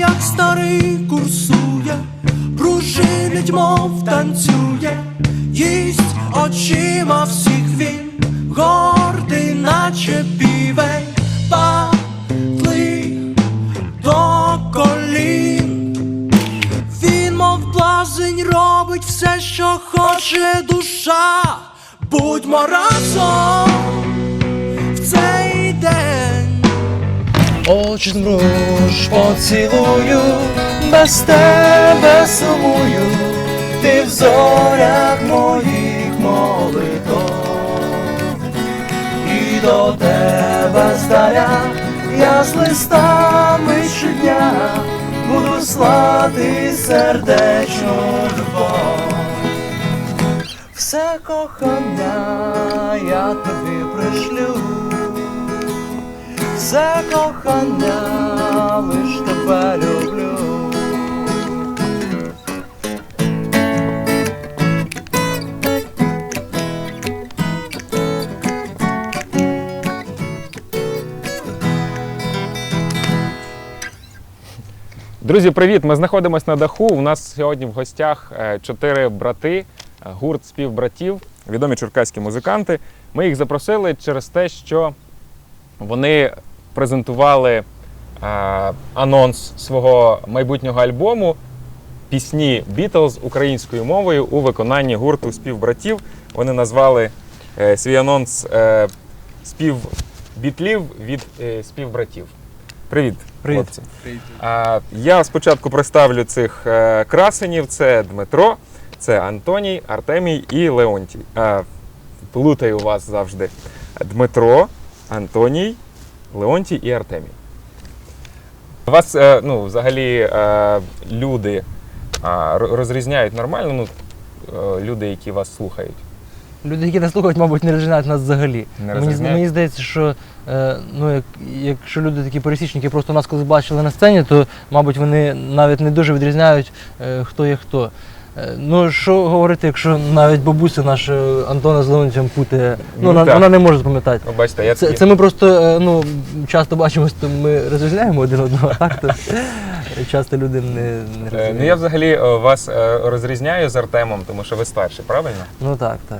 як старий курсує, пружинить, мов танцює, їсть очима всіх він, гордий, наче півень, падлий до колін. Він, мов блазень, робить все, що хоче душа. Будьмо разом в цей день. Очі змруж, поцілую, без тебе сумую, ти в зорях моїх молитов. І до тебе здаря, я з листами щодня буду слати сердечну любов. Все кохання я тобі пришлю, все кохання лиш тебе люблю. Друзі, привіт! Ми знаходимося на даху. У нас сьогодні в гостях е, чотири брати, е, гурт співбратів, відомі черкаські музиканти. Ми їх запросили через те, що вони презентували е, анонс свого майбутнього альбому пісні Beatles українською мовою у виконанні гурту співбратів. Вони назвали е, свій анонс е, спів бітлів від е, співбратів. Привіт, Привіт. хлопці. А, Я спочатку представлю цих е, красенів: це Дмитро, це Антоній, Артемій і Леонтій. А, Плутаю вас завжди. Дмитро, Антоній, Леонтій і Артемій. Вас е, ну, взагалі е, люди розрізняють нормально, ну, е, люди, які вас слухають. Люди, які нас слухають, мабуть, не розрізняють нас взагалі. Не мені, мені здається, що е, ну, як, якщо люди такі пересічники просто нас колись бачили на сцені, то, мабуть, вони навіть не дуже відрізняють, е, хто є хто. Е, ну, що говорити, якщо навіть бабуся наша Антона з Леонтьєм путає, ну, Ну, вона, так. вона не може запам'ятати. Ви бачите, я Це, це ми просто е, ну, часто бачимося, то ми розрізняємо один одного, а так то часто люди не, не Е. Ну, я взагалі е, вас е, розрізняю з Артемом, тому що ви старші, правильно? Ну так, так.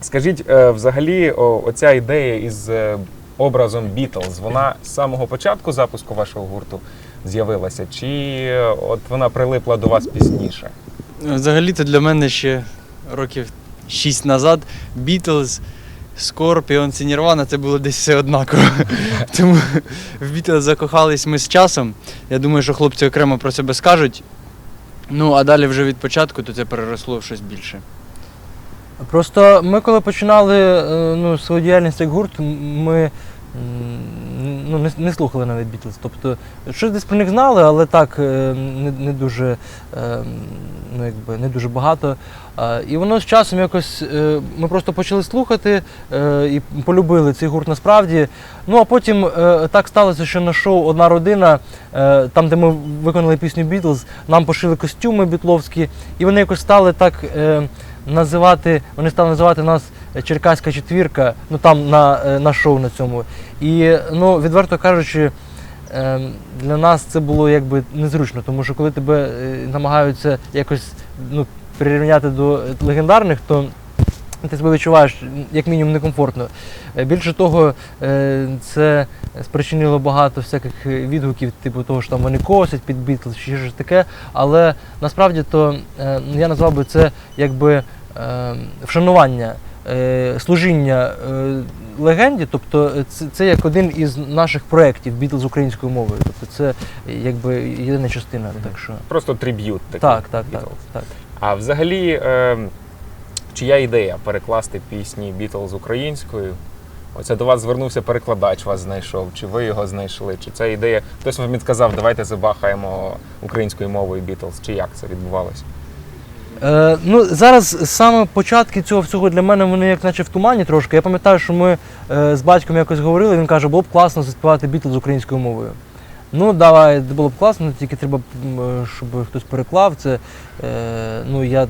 Скажіть, е, взагалі, о, оця ідея із е, образом Beatles, вона з самого початку запуску вашого гурту з'явилася, чи от вона прилипла до вас пізніше? Взагалі-то для мене ще років 6 назад Beatles, Scorpions і Nirvana це було десь все однаково. Тому в Beatles закохались ми з часом. Я думаю, що хлопці окремо про себе скажуть. Ну, а далі вже від початку, то це переросло в щось більше. Просто ми, коли починали е, ну, свою діяльність як гурт, ми ну, не, не слухали навіть Бітлз. Тобто, щось десь про них знали, але так е, не, не дуже е, ну, якби, не дуже багато. І воно з часом якось е, ми просто почали слухати е, і полюбили цей гурт насправді. Ну а потім е, так сталося, що на шоу Одна родина, е, там, де ми виконали пісню Бітлз, нам пошили костюми бітловські, і вони якось стали так. Е, називати, вони стали називати нас Черкаська четвірка, ну там на, е, на шоу на цьому. І ну, відверто кажучи, е, для нас це було якби незручно, тому що коли тебе е, намагаються якось ну, прирівняти до легендарних, то ти себе відчуваєш як мінімум некомфортно. Е, Більше того, це спричинило багато всяких відгуків, типу того, що там вони косять під Бітлз чи щось таке. Але насправді то я назвав би це якби е, вшанування, служіння е, легенді. Тобто е, це, це як один із наших проєктів Бітлз українською мовою. Тобто це е, якби єдина частина. Так що Просто триб'ют такий так, так, так, Beatles. так. А взагалі, е, чия ідея перекласти пісні Beatles українською? Оце до вас звернувся перекладач, вас знайшов, чи ви його знайшли, чи це ідея. Хтось вам відказав, давайте забахаємо українською мовою Beatles, чи як це відбувалося? Е, ну, зараз саме початки цього всього для мене вони як наче в тумані трошки. Я пам'ятаю, що ми е, з батьком якось говорили, він каже, було б класно заспівати Бітлз українською мовою. Ну, давай, було б класно, тільки треба, е, щоб хтось переклав це. Е, ну, я,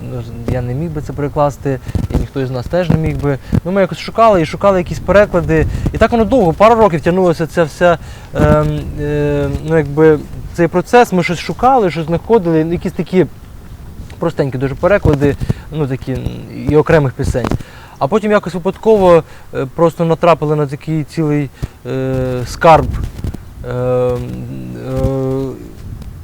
я не міг би це перекласти, і ніхто із нас теж не міг би. Ну, ми якось шукали і шукали якісь переклади. І так воно довго, пару років тягнулося ця вся, е, е, ну, якби, цей процес, ми щось шукали, щось знаходили, якісь такі простенькі дуже переклади, ну такі і окремих пісень. А потім якось випадково е, просто натрапили на такий цілий е, скарб. Е, е,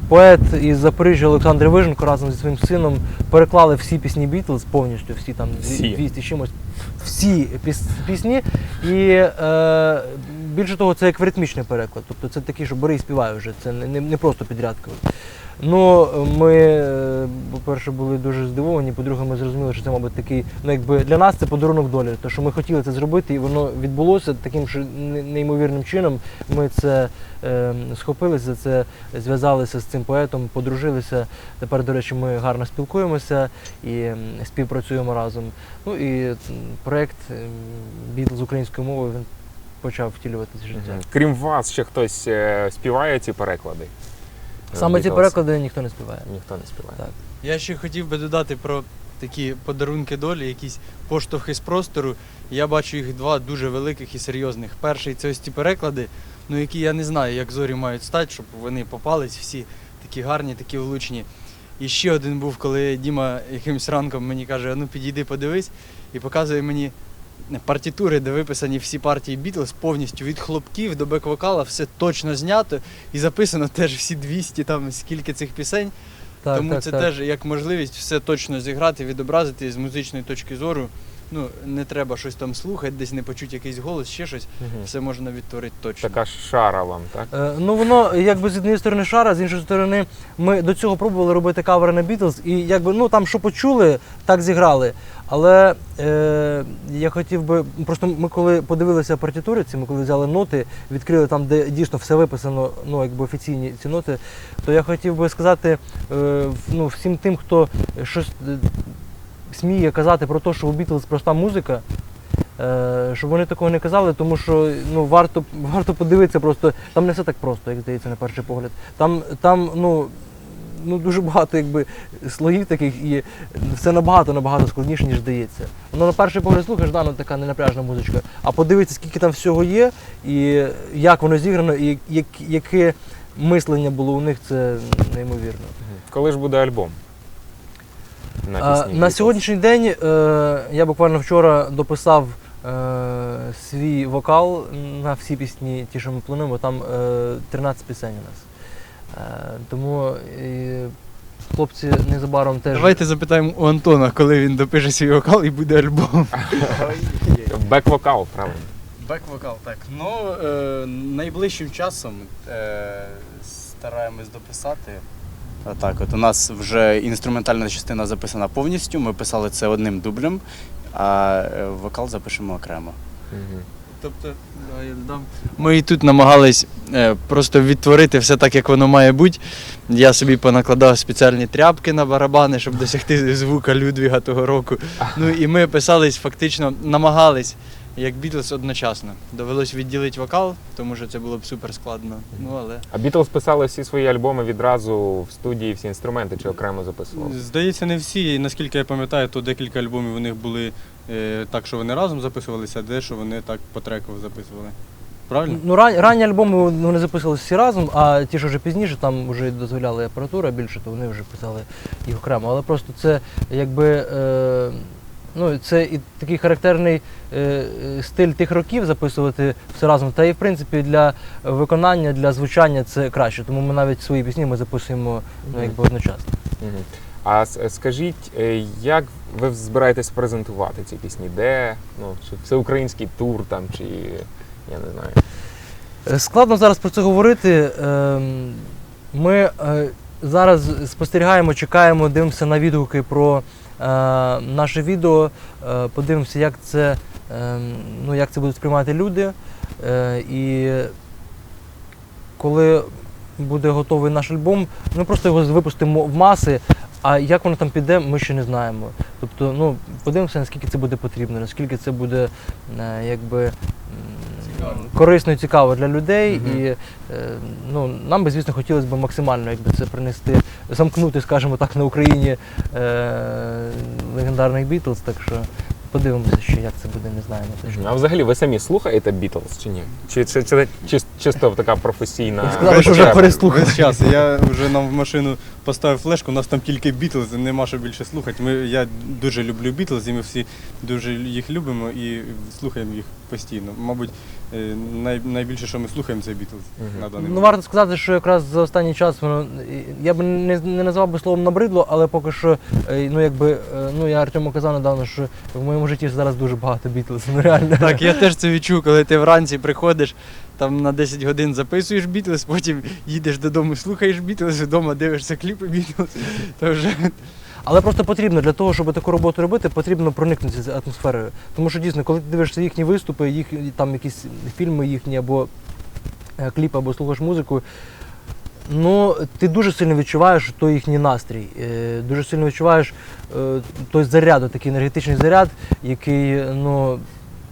Поет із Запоріжжя Олександр Виженко разом зі своїм сином переклали всі пісні Бітлз повністю, всі там Всі. 200 чимось, всі піс- пісні. І е, більше того, це як ритмічний переклад. Тобто це такий, що бери і співай вже, це не, не, не просто підрядка. Ну, ми, е, по-перше, були дуже здивовані, по-друге, ми зрозуміли, що це, мабуть, такий, ну якби для нас це подарунок долі. То, що ми хотіли це зробити, і воно відбулося таким ж неймовірним чином. Ми це е, схопилися це, зв'язалися з цим поетом, подружилися. Тепер, до речі, ми гарно спілкуємося і співпрацюємо разом. Ну і проект Біт з українською мовою він почав втілюватися в життя. Крім вас, ще хтось е, співає ці переклади? Саме ці переклади ніхто не співає. Ніхто не співає. Так. Я ще хотів би додати про такі подарунки долі, якісь поштовхи з простору. Я бачу їх два дуже великих і серйозних. Перший це ось ті переклади, ну які я не знаю, як зорі мають стати, щоб вони попались всі такі гарні, такі влучні. І ще один був, коли Діма якимось ранком мені каже: ну підійди, подивись, і показує мені партитури, де виписані всі партії Бітлз повністю від хлопків до бек-вокала, все точно знято і записано теж всі 200, там скільки цих пісень. Так, Тому так, це так. теж як можливість все точно зіграти, відобразити з музичної точки зору. Ну, не треба щось там слухати, десь не почути якийсь голос, ще щось. Мгм. Все можна відтворити точно. Така шара вам, так? Е, Ну воно якби з однієї сторони шара, з іншої сторони, ми до цього пробували робити кавери на Бітлз, і якби ну там що почули, так зіграли. Але е, я хотів би, просто ми коли подивилися партитури, ці ми коли взяли ноти, відкрили там, де дійсно все виписано, ну якби офіційні ці ноти, то я хотів би сказати е, ну, всім тим, хто щось е, сміє казати про те, що у Бітлз проста музика. Е, щоб вони такого не казали, тому що ну, варто, варто подивитися просто. Там не все так просто, як здається, на перший погляд. Там, там ну, ну, дуже багато якби, слоїв таких, і все набагато набагато складніше, ніж здається. Воно на перший погляд слухаєш, да, ну, така ненапряжна музичка. А подивитися, скільки там всього є, і як воно зіграно, і як, яке мислення було у них, це неймовірно. Коли ж буде альбом? На, А, на сьогоднішній день е, я буквально вчора дописав е, свій вокал на всі пісні, ті, що ми плануємо. Там е, 13 пісень у нас. Е, тому хлопці незабаром теж. Давайте запитаємо у Антона, коли він допише свій вокал і буде альбом. Бек-вокал, правильно. Бек-вокал, так. Ну, е, найближчим часом е, стараємось дописати. Так, от у нас вже інструментальна частина записана повністю. Ми писали це одним дублем, а е, вокал запишемо окремо. Мгм. Тобто, да, я додам. Ми і тут намагались е, просто відтворити все так, як воно має бути. Я собі понакладав спеціальні тряпки на барабани, щоб досягти звука Людвіга того року. Ну і ми писались фактично, намагались як Бітлз одночасно. Довелось відділити вокал, тому що це було б супер складно. Ну але А Beatles писали всі свої альбоми відразу в студії, всі інструменти чи окремо записували? Здається, не всі. І Наскільки я пам'ятаю, то декілька альбомів у них були так, що вони разом записувалися, а дещо вони так по треку записували. Правильно? Ну, ран, ранні альбоми вони записувалися всі разом, а ті, що вже пізніше, там вже дозволяла апаратура більше, то вони вже писали їх окремо. Але просто це якби. Е, Ну, це і такий характерний е, е, стиль тих років записувати все разом. Та і в принципі для виконання, для звучання це краще. Тому ми навіть свої пісні ми записуємо ну, якби одночасно. А скажіть, е, як ви збираєтесь презентувати ці пісні? Де? Ну, чи всеукраїнський тур там, чи я не знаю. Е, Складно зараз про це говорити. Ем, Ми е, зараз спостерігаємо, чекаємо, дивимося на відгуки про е, наше відео, подивимося, як це, ем, ну, як це будуть сприймати люди. І коли буде готовий наш альбом, ми просто його випустимо в маси. А як воно там піде, ми ще не знаємо. Тобто, ну, подивимося, наскільки це буде потрібно, наскільки це буде е, якби. Корисно і цікаво для людей, Угу. і е, ну, нам би, звісно, хотілося б максимально якби, це принести, замкнути, скажімо так, на Україні е, легендарних Бітлз. Так що подивимося, що як це буде, не знаємо точно. А взагалі ви самі слухаєте Бітлз чи ні? Чи чи, чи, чи чисто така професійна. Сказали, що вже переслухали. Весь час. Я вже нам в машину поставив флешку, у нас там тільки Бітлз, нема що більше слухати. Ми, я дуже люблю Бітлз, і ми всі дуже їх любимо і слухаємо їх постійно. Мабуть, найбільше, що ми слухаємо, це Бітлз на даний Ну, варто сказати, що якраз за останній час воно я би не, не назвав би словом набридло, але поки що, е, ну якби, е, ну я Артему казав недавно, що в моєму житті зараз дуже багато бітлз. Ну реально. Так, я теж це відчув, коли ти вранці приходиш, там на 10 годин записуєш Бітлз, потім їдеш додому, слухаєш Бітлз, вдома дивишся кліпи Бітлз. То вже Але просто потрібно для того, щоб таку роботу робити, потрібно проникнутися з атмосферою. Тому що дійсно, коли ти дивишся їхні виступи, їх там якісь фільми їхні або е, кліпи, або слухаєш музику. Ну, ти дуже сильно відчуваєш той їхній настрій, е, дуже сильно відчуваєш е, той заряд, такий енергетичний заряд, який, ну,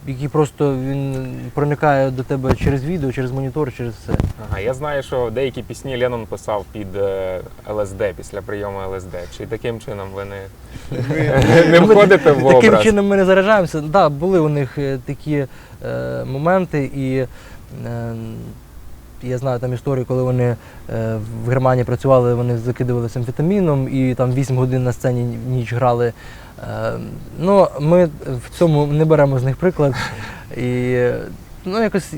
який просто він проникає до тебе через відео, через монітор, через все. Ага, я знаю, що деякі пісні Леннон писав під е, ЛСД після прийому ЛСД. Чи таким чином ви не, не входите в Таким чином ми не заражаємося. Так, да, були у них е, такі е, моменти, і е, я знаю там історії, коли вони е, в Германії працювали, вони закидувалися амфетаміном і там 8 годин на сцені ніч грали. Е, ну, ми в цьому не беремо з них приклад. І ну, якось.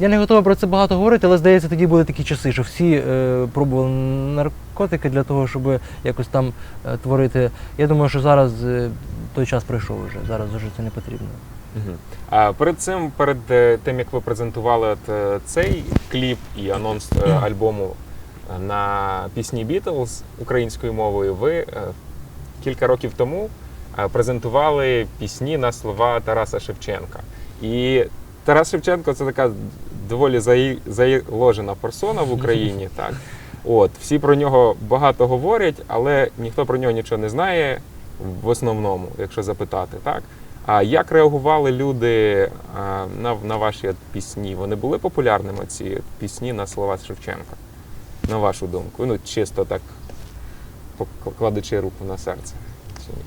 Я не готовий про це багато говорити, але здається, тоді були такі часи, що всі е, пробували наркотики для того, щоб якось там е, творити. Я думаю, що зараз е, той час пройшов вже. Зараз вже це не потрібно. А перед цим, перед е, тим як ви презентували е, цей кліп і анонс е, альбому на пісні Beatles українською мовою, ви кілька років тому презентували пісні на слова Тараса Шевченка. І Тарас Шевченко це така доволі заложена персона в Україні. Так. От, всі про нього багато говорять, але ніхто про нього нічого не знає в основному, якщо запитати. Так? А як реагували люди на, на ваші пісні? Вони були популярними, ці пісні на слова Шевченка? На вашу думку? Ну, чисто так кладучи руку на серце. Чи ні?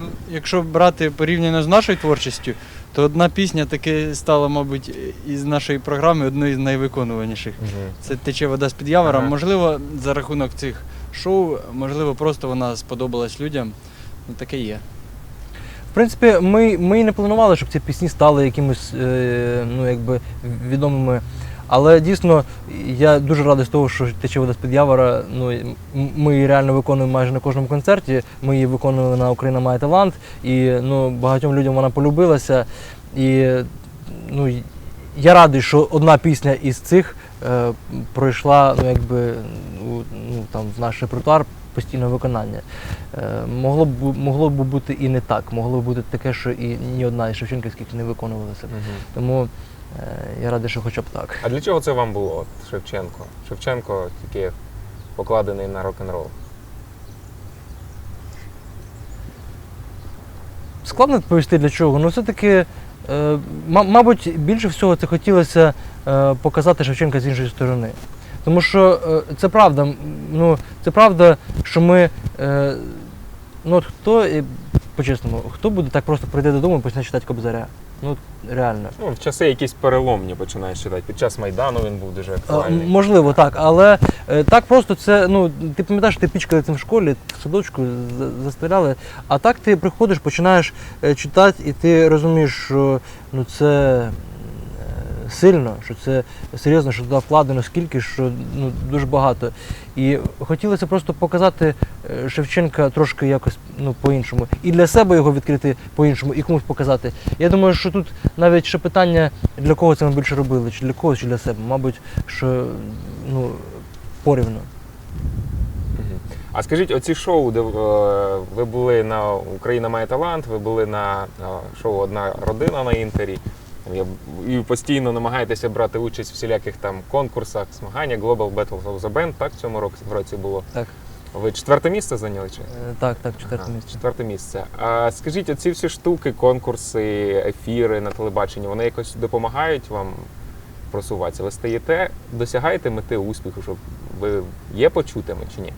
Ну, якщо брати порівняно з нашою творчістю, то одна пісня таки стала, мабуть, із нашої програми одною з найвиконуваніших. Це тече вода з під явора. Ага. Можливо, за рахунок цих шоу, можливо, просто вона сподобалась людям. Ну, таке є. В принципі, ми, ми і не планували, щоб ці пісні стали якимось е, ну, якби відомими. Але дійсно, я дуже радий з того, що тече вода з-під явора. Ну, ми її реально виконуємо майже на кожному концерті. Ми її виконували на Україна має талант, і ну, багатьом людям вона полюбилася. І ну, я радий, що одна пісня із цих е, пройшла ну, якби, ну, там, в наш репертуар постійного виконання. Е, могло б могло б бути і не так. Могло б бути таке, що і ні одна із Шевченківських не виконувалася. Тому е, я радий, що хоча б так. А для чого це вам було, Шевченко? Шевченко тільки покладений на рок-н-рол. Складно відповісти для чого. Ну, все-таки, е, ма- мабуть, більше всього це хотілося показати Шевченка з іншої сторони. Тому що е, це правда, ну, це правда, що ми. Е, ну, от хто, е, по-чесному, хто буде так просто прийти додому і почне читати Кобзаря? Ну, реально. Ну, в часи якісь переломні починаєш читати. Під час Майдану він був дуже актуальний. Можливо, так, але так просто це, ну, ти пам'ятаєш, ти пічкали цим в школі, в садочку за- заставляли, а так ти приходиш, починаєш читати, і ти розумієш, що ну, це сильно, що це серйозно, що туди вкладено скільки, що ну, дуже багато. І хотілося просто показати е, Шевченка трошки якось ну, по-іншому. І для себе його відкрити по-іншому, і комусь показати. Я думаю, що тут навіть ще питання, для кого це ми більше робили, чи для когось, чи для себе. Мабуть, що ну, порівну. Мгм. А скажіть, оці шоу, де е, ви були на Україна має талант, ви були на е, шоу Одна родина на інтері. Я- І постійно намагаєтеся брати участь в всіляких там конкурсах, змагання Global Battle of the Band, так в цьому році, в році було. Так. Ви четверте місце зайняли чи? Е, Так, так, четверте Ага, місце. Четверте місце. А скажіть, оці всі штуки, конкурси, ефіри на телебаченні, вони якось допомагають вам просуватися? Ви стаєте, досягаєте мети успіху, щоб ви є почутими чи ні?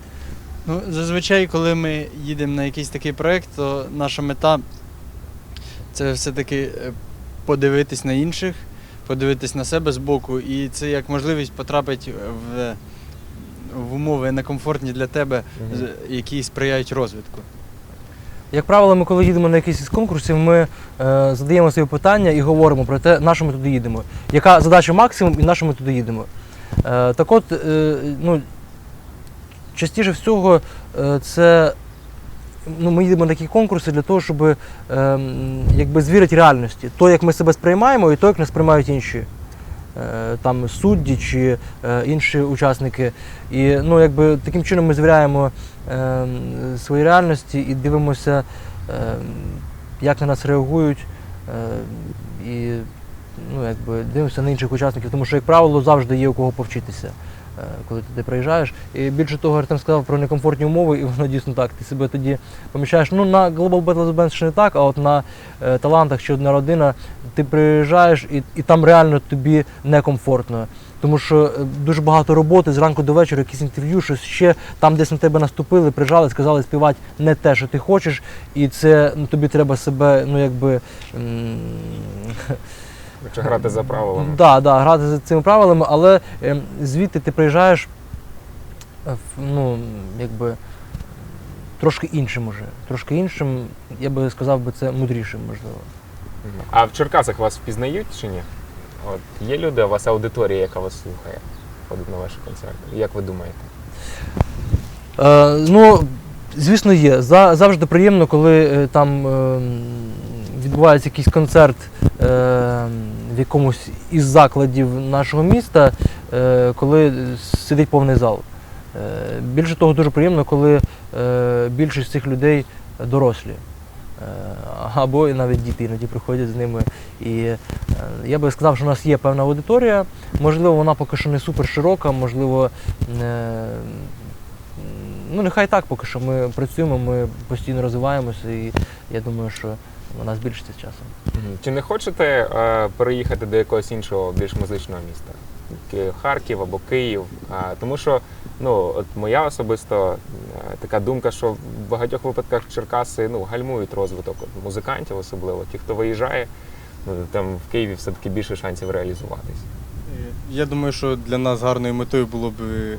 Ну, зазвичай, коли ми їдемо на якийсь такий проєкт, то наша мета це все-таки е, подивитись на інших, подивитись на себе збоку, і це як можливість потрапити в, в умови некомфортні для тебе, які сприяють розвитку. Як правило, ми коли їдемо на якийсь із конкурсів, ми е, задаємо собі питання і говоримо про те, на що ми туди їдемо. Яка задача максимум і на що ми туди їдемо. Е, так от, е, ну, частіше всього, е, це ну, ми їдемо на такі конкурси для того, щоб е, якби звірити реальності. То, як ми себе сприймаємо, і то, як нас сприймають інші. Е, Там судді чи е, інші учасники. І ну, якби, таким чином ми звіряємо е, свої реальності і дивимося, е, як на нас реагують. Е, і ну, якби, дивимося на інших учасників, тому що, як правило, завжди є у кого повчитися, коли ти приїжджаєш. І більше того, Артем сказав про некомфортні умови, і воно дійсно так. Ти себе тоді помічаєш. Ну, на Global Battle Bands ще не так, а от на е, талантах чи одна родина ти приїжджаєш і, і там реально тобі некомфортно. Тому що е, дуже багато роботи зранку до вечора, якісь інтерв'ю, щось ще там десь на тебе наступили, прижали, сказали співати не те, що ти хочеш, і це ну, тобі треба себе, ну якби. м, Чи грати за правилами? Да, да, грати за цими правилами, але ем, звідти ти приїжджаєш е, ну, якби трошки іншим уже. Трошки іншим, я би сказав би, це мудрішим, можливо. А в Черкасах вас впізнають чи ні? От є люди, у вас аудиторія, яка вас слухає, ходить на ваші концерти. Як ви думаєте? Е, ну, звісно, є. За, завжди приємно, коли е, там е, відбувається якийсь концерт е, в якомусь із закладів нашого міста, е, коли сидить повний зал. Е, більше того, дуже приємно, коли е, більшість цих людей дорослі. Або навіть діти іноді приходять з ними. І я би сказав, що у нас є певна аудиторія. Можливо, вона поки що не супер широка, можливо, ну нехай так поки що. Ми працюємо, ми постійно розвиваємося, і я думаю, що вона збільшиться з часом. Чи не хочете е, переїхати до якогось іншого більш музичного міста? Харків або Київ? А, тому що ну, от моя особисто е, така думка, що в багатьох випадках Черкаси ну, гальмують розвиток от, музикантів, особливо ті, хто виїжджає. Ну, там в Києві все-таки більше шансів реалізуватись. Я думаю, що для нас гарною метою було б е,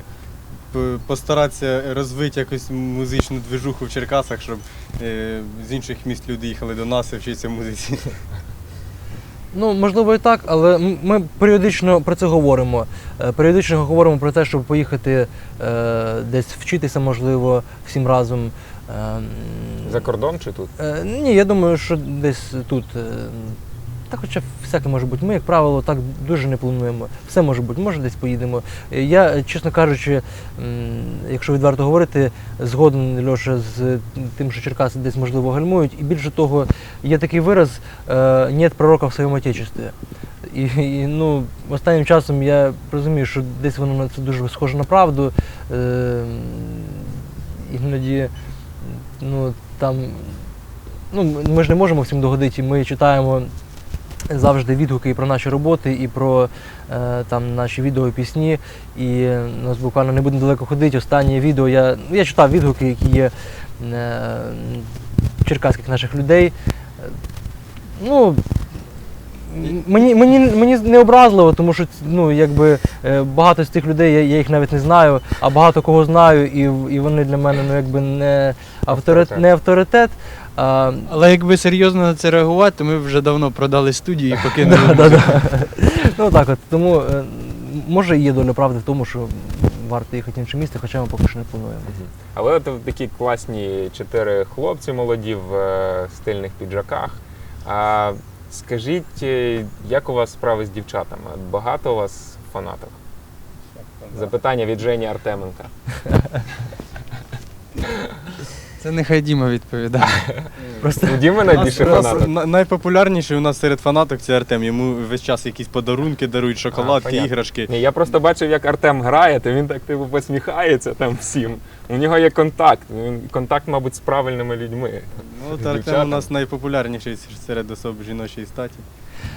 постаратися розвити якусь музичну движуху в Черкасах, щоб е, з інших міст люди їхали до нас і вчитися музиці. Ну, можливо, і так, але ми періодично про це говоримо. Е, Періодично говоримо про те, щоб поїхати е, десь вчитися, можливо, всім разом. Е, За кордон чи тут? Е, ні, я думаю, що десь тут. е, Та хоча всяке може бути. Ми, як правило, так дуже не плануємо. Все може бути, може десь поїдемо. Я, чесно кажучи, якщо відверто говорити, згоден Льоша з тим, що Черкаси десь можливо гальмують. І більше того, є такий вираз е, «нет пророка в своєму отечестві». І, і ну, останнім часом я розумію, що десь воно на це дуже схоже на правду. Е, іноді ну, там ну, ми ж не можемо всім догодити. Ми читаємо завжди відгуки і про наші роботи, і про е, там, наші відео і пісні. І е, нас буквально не будемо далеко ходити. Останнє відео я, я читав відгуки, які є е, черкаських наших людей. Ну, мені, мені, мені не образливо, тому що ну, якби, багато з цих людей я, я їх навіть не знаю, а багато кого знаю, і, і вони для мене ну, якби не. Авторитет. Не авторитет а, Але якби серйозно на це реагувати, ми б вже давно продали студію і покинули. да, да, да. Ну так от, тому е, може є доля правди в тому, що варто їхати в інше місце, хоча ми поки що не плануємо. Але от такі класні чотири хлопці молоді в е, стильних піджаках. А скажіть, е, як у вас справи з дівчатами? Багато у вас фанаток? Запитання від Жені Артеменка. Це нехай Діма відповідає. Просто нас- найбільше у нас фанаток. на- Найпопулярніший у нас серед фанаток це Артем. Йому весь час якісь подарунки дарують, шоколадки, понятно. іграшки. Ні, я просто бачив, як Артем грає, то він так типу посміхається там всім. У нього є контакт. Він контакт, мабуть, з правильними людьми. Ну, от Артем у нас найпопулярніший серед особ жіночої статі.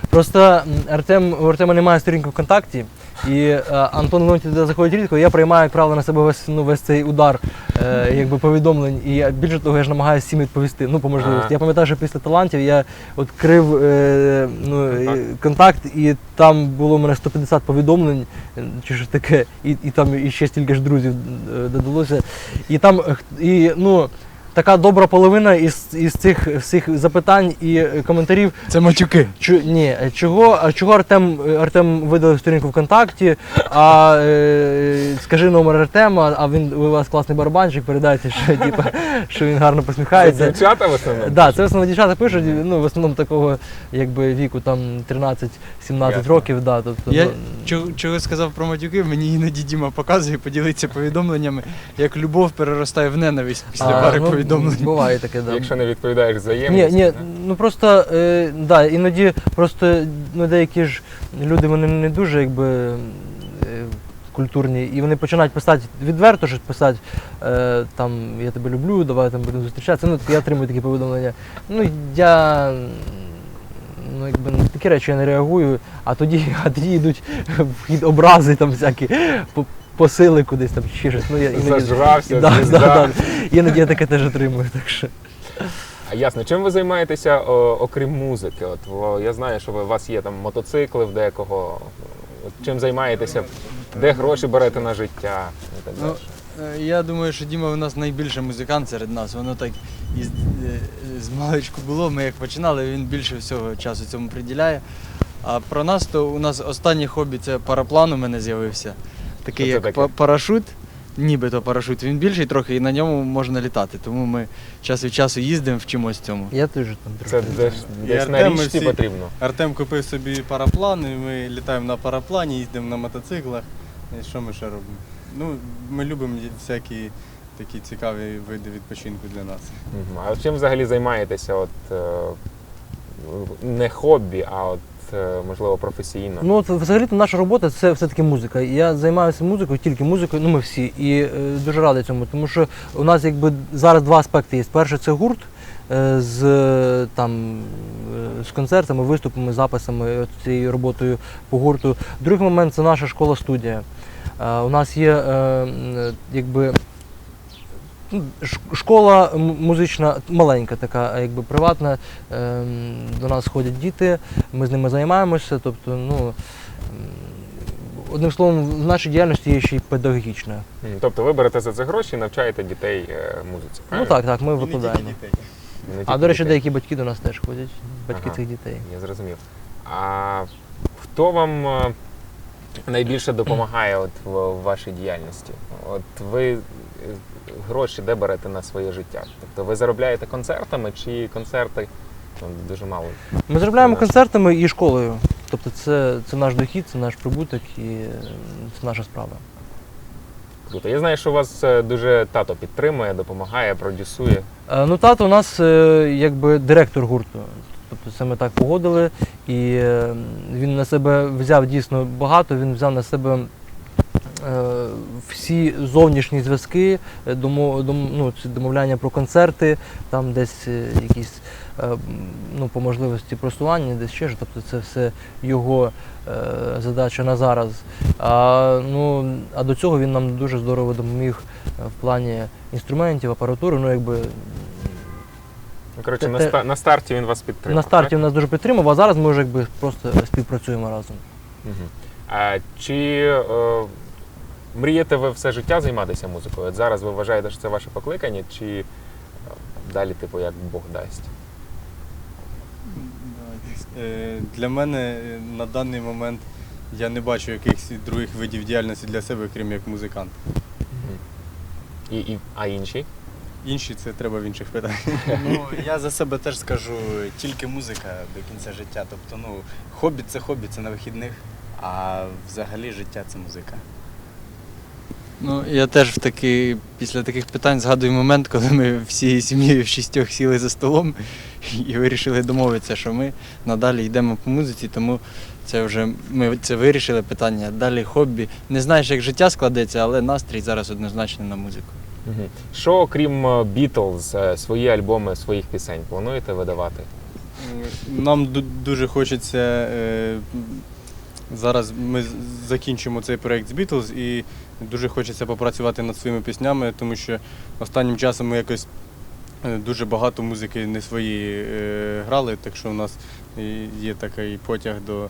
Просто Артем, у Артема немає сторінки ВКонтакті, І е, Антон Леонтій туди заходить рідко, я приймаю, як правило, на себе весь, ну, весь цей удар е, якби, повідомлень. І я, більше того, я ж намагаюся всім відповісти. Ну, по можливості. Ага. Я пам'ятаю, що після талантів я відкрив е, ну, Контакт. і- контакт, і там було у мене 150 повідомлень, чи щось таке, і, і там і ще стільки ж друзів е, додалося. І там і, ну, така добра половина із, із цих всіх запитань і е, коментарів Це матюки. Чу, ні, е, чого, а чого Артем, е, Артем видалив сторінку ВКонтакті, а е, скажи номер Артема, а він у вас класний барабанщик, передайте, що, типу, що він гарно Це посміхається. дівчата в основному? Да, це в основному дівчата пишуть, ну, в основному такого якби, віку там 13-17 років. Да, тобто, Я ну, чого, чого сказав про матюки, мені іноді Діма показує, поділиться повідомленнями, як любов переростає в ненависть після а, пари ну, повідомлень. Буває таке, да. Якщо не відповідаєш Ні, взаємність. ні, ну просто е, да, іноді просто ну, деякі ж люди вони не дуже якби е, культурні, і вони починають писати відверто щось писати, е, там я тебе люблю, давай там будемо зустрічатися. Ну, я отримую такі повідомлення. Ну я ну, якби на такі речі я не реагую, а тоді, а тоді йдуть в хід образи там всякі. по- Посили кудись там чи щось. Ну, я іноді, Зажрався, да, звізда. да, да. Іноді я таке теж отримую. Так що. А ясно, чим ви займаєтеся о, окрім музики? От во- я знаю, що ви- у вас є там мотоцикли в декого. От Чим займаєтеся? Де гроші берете на життя? І так Ну, далі. Е, Я думаю, що Діма у нас найбільший музикант серед нас. Воно так із, е, з маличку було. Ми як починали, він більше всього часу цьому приділяє. А про нас, то у нас останнє хобі це параплан у мене з'явився. Такий як таке? па- парашут, нібито парашут. Він більший трохи і на ньому можна літати. Тому ми час від часу їздимо, вчимось цьому. Я теж там Це трохи. десь, І десь на Артем, ми річці всі- потрібно. Артем купив собі параплан, і ми літаємо на параплані, їздимо на мотоциклах. І що ми ще робимо? Ну, ми любимо всякі такі цікаві види відпочинку для нас. Мгм. А чим взагалі займаєтеся? От, е, не хобі, а от, можливо, професійно? Ну, от, взагалі-то наша робота це все-таки музика. Я займаюся музикою, тільки музикою, ну ми всі. І е, дуже радий цьому, тому що у нас якби зараз два аспекти є. Перший це гурт е, з, е, там, е, з концертами, виступами, записами, от цією роботою по гурту. Другий момент це наша школа-студія. Е, у нас є е, м, якби. Ну, Школа музична маленька, така, якби приватна. Ем, До нас ходять діти, ми з ними займаємося. Тобто, ну одним словом, в нашій діяльності є ще й педагогічна. Тобто ви берете за це гроші і навчаєте дітей е, музиці. Ну так, так, ми викладаємо. А до речі, дітей. деякі батьки до нас теж ходять, батьки Ага. цих дітей. Я зрозумів. А хто вам е, найбільше допомагає от в, в вашій діяльності? От ви е, гроші де берете на своє життя? Тобто ви заробляєте концертами чи концерти ну, дуже мало? Ми заробляємо Наш. концертами і школою. Тобто це, це наш дохід, це наш прибуток і е, це наша справа. Круто. Я знаю, що вас е, дуже тато підтримує, допомагає, продюсує. Е, Ну, тато у нас е, якби директор гурту. Тобто це ми так погодили, і е, він на себе взяв дійсно багато, він взяв на себе е, всі зовнішні зв'язки, е, ну, домовляння про концерти, там десь якісь ну, по можливості просування, десь ще ж. Тобто це все його задача на зараз. А, ну, а до цього він нам дуже здорово допоміг в плані інструментів, апаратури. Ну, якби коротше, на, ста- на старті він вас підтримав. на старті так? він нас дуже підтримав, а зараз ми вже якби просто співпрацюємо разом. Мгм. А, чи е, мрієте ви все життя займатися музикою? От зараз ви вважаєте, що це ваше покликання, чи е, далі, типу, як Бог дасть? Е, Для мене е, на даний момент я не бачу якихось других видів діяльності для себе, крім як музикант. І, і, а інші? Інші це треба в інших питаннях. Ну, я за себе теж скажу тільки музика до кінця життя. Тобто, ну, хобі це хобі, це на вихідних, а взагалі життя це музика. Ну, я теж в таки, після таких питань згадую момент, коли ми всією сім'єю в шістьох сіли за столом і вирішили домовитися, що ми надалі йдемо по музиці, тому це вже ми це вирішили питання. Далі хобі. Не знаєш, як життя складеться, але настрій зараз однозначно на музику. Що, окрім Бітлз, свої альбоми своїх пісень плануєте видавати? Нам дуже хочеться е, Зараз ми закінчимо цей проєкт з Beatles і дуже хочеться попрацювати над своїми піснями, тому що останнім часом ми якось е, дуже багато музики не свої е, грали, так що у нас є такий потяг до е,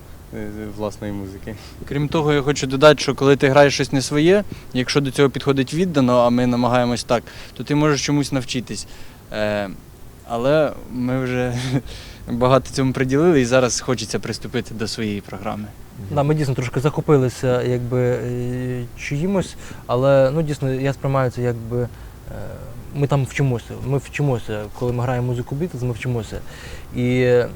власної музики. Крім того, я хочу додати, що коли ти граєш щось не своє, якщо до цього підходить віддано, а ми намагаємось так, то ти можеш чомусь навчитись. Е, але ми вже багато цьому приділили і зараз хочеться приступити до своєї програми. Да, ми дійсно трошки захопилися якби е, чиїмось, але ну дійсно я сприймаю це якби. е, Ми там вчимося. Ми вчимося, коли ми граємо музику Beatles, ми вчимося. І е,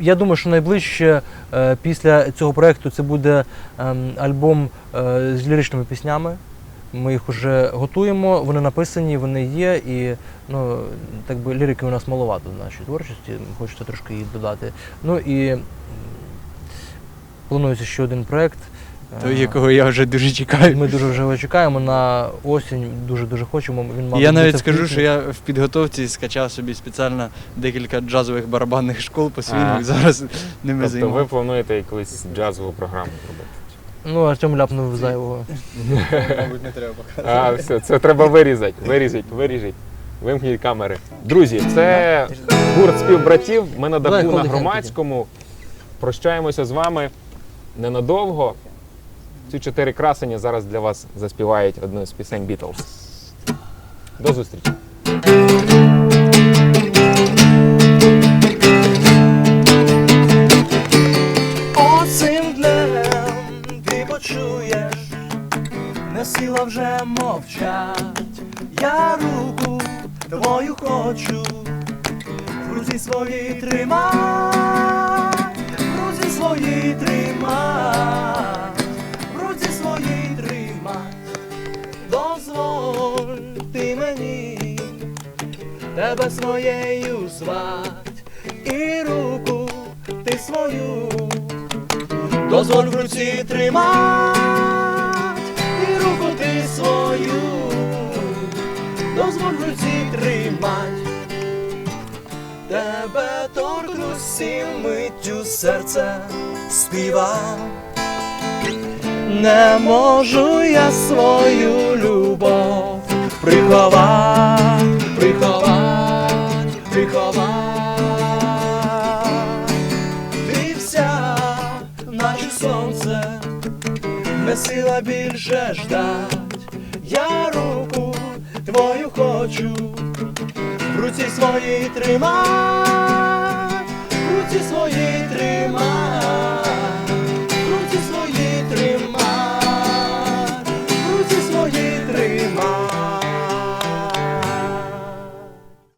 я думаю, що найближче е, після цього проєкту це буде ем, альбом е, з ліричними піснями. Ми їх вже готуємо, вони написані, вони є, і ну, так би лірики у нас маловато в нашій творчості, хочеться трошки її додати. Ну і планується ще один проєкт. Той, Е, якого я вже дуже чекаю. Ми дуже вже його чекаємо на осінь, дуже-дуже хочемо. Він мав я навіть скажу, що я в підготовці скачав собі спеціально декілька джазових барабанних школ по Ага. і зараз ними Тобто ви займаюся. плануєте якусь джазову програму зробити? Ну, Артем ляпнув зайвого. Мабуть, не треба. А, все, це треба вирізати. Вирізать, виріжіть. Вимкніть камери. Друзі, це гурт співбратів. Ми на Давай, даху на ходи, громадському. Прощаємося з вами ненадовго. Ці чотири красені зараз для вас заспівають одну з пісень Beatles. До зустрічі. Оцим днем ти почуєш, не сила вже мовчать. Я руку твою хочу, в руці свої тримай, в руці свої тримай, дозволь ти мені тебе своєю звать. І руку ти свою дозволь в руці тримать. І руку ти свою, дозволь в руці тримать, тебе торкнусь і миттю серце співа. Не можу я свою любов приховать, приховать, приховать. Ти вся, наче сонце, не сила більше ждать. Я руку твою хочу, в руці своїй тримай, в руці своїй тримай.